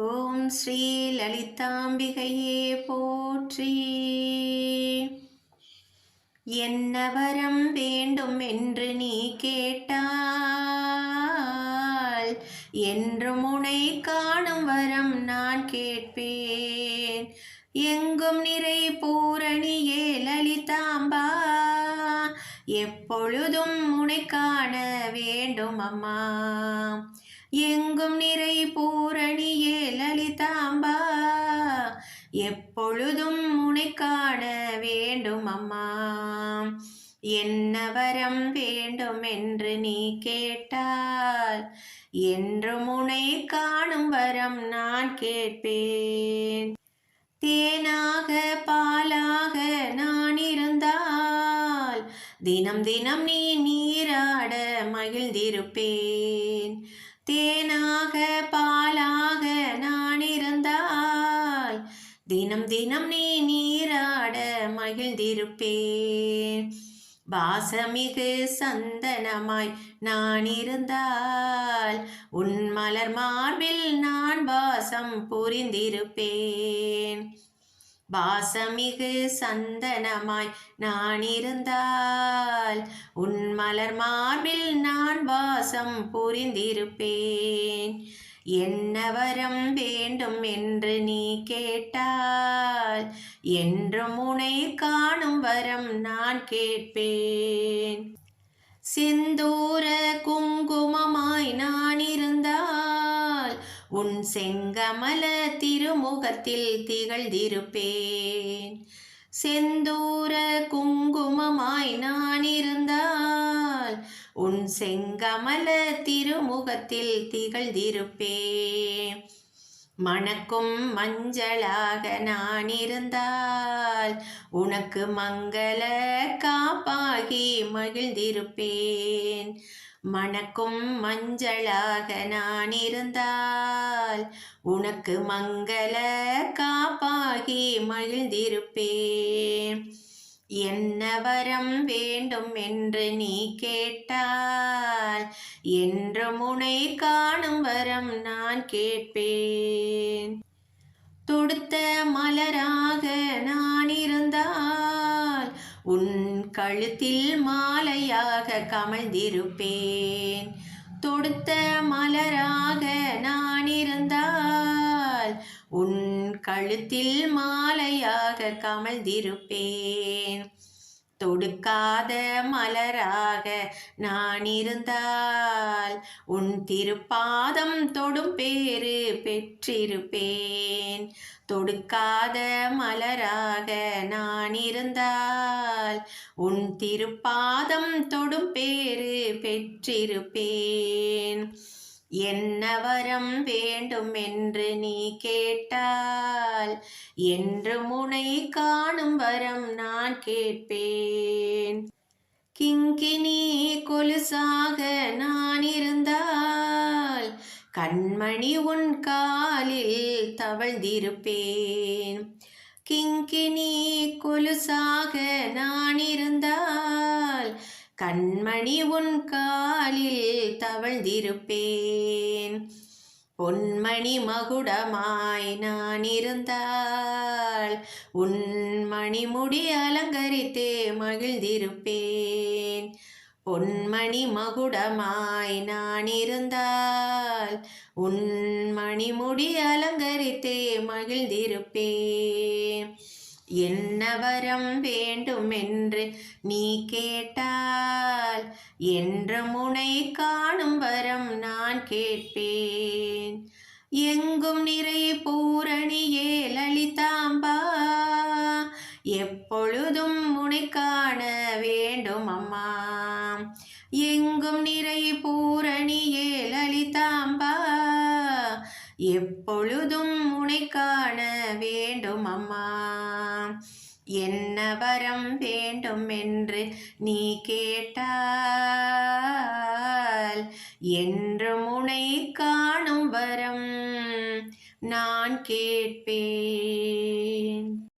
ஓம் ஸ்ரீ லலிதாம்பிகையே போற்றி. என்ன வரம் வேண்டும் என்று நீ கேட்டால் என்று முனை காணும் வரம் நான் கேட்பேன். எங்கும் நிறை பூரணியே லலிதாம்பா எப்பொழுதும் உனை காண வேண்டும் அம்மா. எங்கும் நிறை பூரணியே லலிதாம்பா எப்பொழுதும் உனை காண வேண்டும் அம்மா. என்ன வரம் வேண்டும் என்று நீ கேட்டால் என்றும் உனை காணும் வரம் நான் கேட்பேன். தேனாக பாலாக நான் தினம் தினம் நீ நீராட மகிழ்ந்திருப்பேன். தேனாக பாலாக நான் இருந்தால் தினம் தினம் நீ நீராட மகிழ்ந்திருப்பேன். வாசமிகு சந்தனமாய் நான் இருந்தால் உன் மலர் மார்பில் நான் வாசம் புரிந்திருப்பேன். வாசமிகு சந்தனமாய் நான் இருந்தால் உன் மலர் மார்பில் நான் வாசம் புரிந்திருப்பேன். என்ன வரம் வேண்டும் என்று நீ கேட்டால் என்றும் உனை காணும் வரம் நான் கேட்பேன். செந்தூர குங்குமமாய் நான் இருந்தால் உன் செங்கமல திருமுகத்தில் திகழ்ந்திருப்பேன். செந்தூர குங்குமமாய் நான் இருந்தால் உன் செங்கமல திருமுகத்தில் திகழ்ந்திருப்பேன். மணக்கும் மஞ்சளாக நான் இருந்தால் உனக்கு மங்கள காப்பாகி மகிழ்ந்திருப்பேன். மணக்கும் மஞ்சளாக நான் இருந்தால் உனக்கு மங்கள காப்பாகி மகிழ்ந்திருப்பேன். என்ன வரம் வேண்டும் என்று நீ கேட்டால் என்று முனை காணும் வரம் நான் கேட்பேன். தொடுத்த மலராக உன் கழுத்தில் மாலையாக கமழ்ந்திருப்பேன். தொடுத்த மலராக நான் இருந்தால் உன் கழுத்தில் மாலையாக கமழ்ந்திருப்பேன். தொடுக்காத மலராக நான் இருந்தால் உன் திருப்பாதம் தொடும் பேரு பெற்றிருப்பேன். தொடுக்காத மலராக நான் இருந்தால் உன் திருப்பாதம் தொடும் பேரு பெற்றிருப்பேன். என்ன வரம் வேண்டும் என்று நீ கேட்டால் என்று முனை காணும் வரம் நான் கேட்பேன். கிங்கினி கொலுசாக நான் இருந்தால் கண்மணி உன் காலில் தவழ்ந்திருப்பேன். கிங்கினி கொலுசாக நான் இருந்தால் கண்மணி உன் காலில் தவழ்ந்திருப்பேன். பொன்மணி மகுடமாய் நான் இருந்தால் உன் மணிமுடி அலங்கரித்தே மகிழ்ந்திருப்பேன். பொன்மணி மகுடமாய் நான் இருந்தால் உன் மணிமுடி அலங்கரித்தே மகிழ்ந்திருப்பேன். என்ன வரம் வேண்டும் என்று நீ கேட்டால் என்ற முனை காணும் வரம் நான் கேட்பேன். எங்கும் நிறை பூரணியே லலிதாம்பா எப்பொழுதும் முனை காண வேண்டும் அம்மா. எங்கும் நிறை பூரணியே லலிதாம்பா எப்பொழுதும் உனை காண வேண்டும் அம்மா. என்ன வரம் வேண்டும் என்று நீ கேட்டால் என்று முனை காணும் வரம் நான் கேட்பேன்.